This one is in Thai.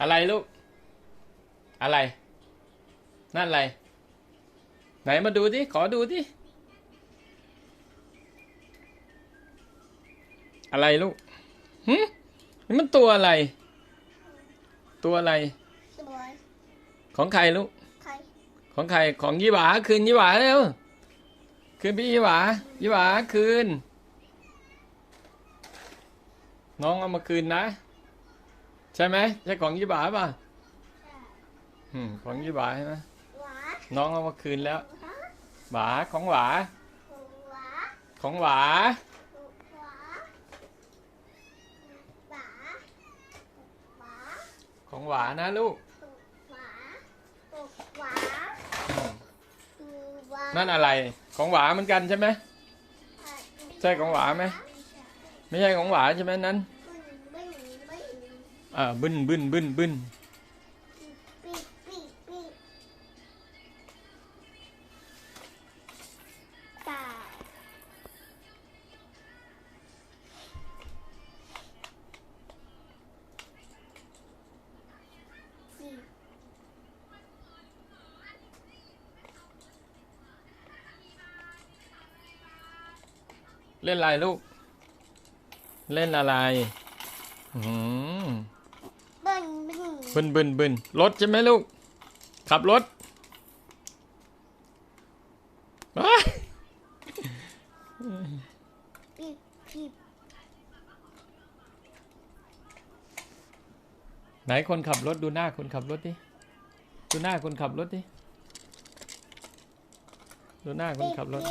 อะไรลูก อะไร นั่นอะไร ไหนมาดูดิขอดูดิอะไรลูกหึนี่มันตัวอะไร ตัวอะไร ของใครลูก ของใคร ของยี่หวาคืนยี่หวาเร็วคืนพี่ยี่หวายี่หวาคืน น้องเอามาคืนนะ ใช่ไหมใช่ของยี่หวาป่ะอืมของยี่หวาใช่ไหมหวาน้องเอามาคืนแล้วหวาของหวาหวาของหวาหวาหวาหวาของหวานะลูกหวาหวาหวานั่นอะไร ของหวาเหมือนกันใช่ไหมใช่ของหวาไหมไม่ใช่ของหวาใช่ไหมนั้นบึ้นบึ้นบึ้น อ่าบึ้นบึ้นบึ้นบึ้นเล่นอะไรลูก เล่นอะไร อืมบึ้น บึนบึนบึนรถใช่ไหมลูก ขับรถไหนคนขับรถดูหน้าคนขับรถดิ ดูหน้าคนขับรถดิ ดูหน้าคนขับรถ